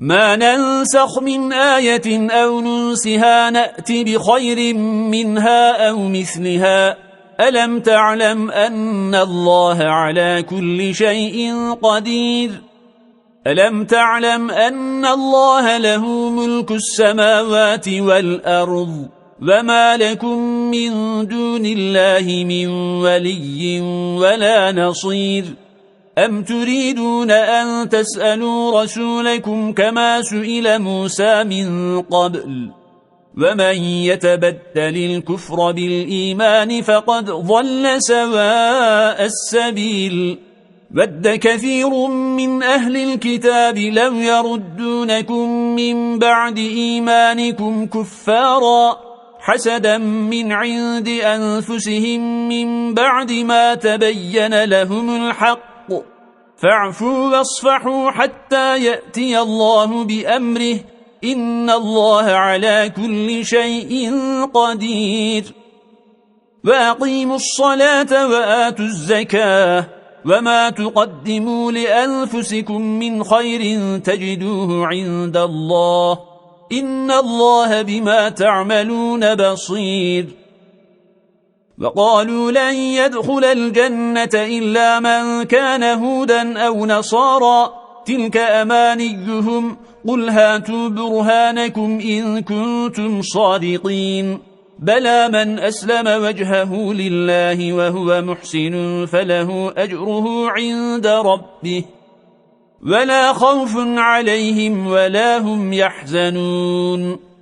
ما ننسخ من آية أو ننسها نأتي بخير منها أو مثلها. ألم تعلم أن الله على كل شيء قدير؟ ألم تعلم أن الله له ملك السماوات والأرض؟ وما لكم من دون الله من ولي ولا نصير. أم تريدون أن تسألوا رسولكم كما سئل موسى من قبل ومن يتبدل الكفر بالإيمان فقد ظل سواء السبيل ود كثير من أهل الكتاب لم يردونكم من بعد إيمانكم كفارا حسدا من عند أنفسهم من بعد ما تبين لهم الحق فاعفوا واصفحوا حتى يأتي الله بأمره. إن الله على كل شيء قدير. وأقيموا الصلاة وآتوا الزكاة. وما تقدموا لأنفسكم من خير تجدوه عند الله. إن الله بما تعملون بصير. وقالوا لن يدخل الجنة إلا من كان هودا أو نصارا. تلك أمانيهم. قل هاتوا برهانكم إن كنتم صادقين. بلى من أسلم وجهه لله وهو محسن فله أجره عند ربه. ولا خوف عليهم ولا هم يحزنون.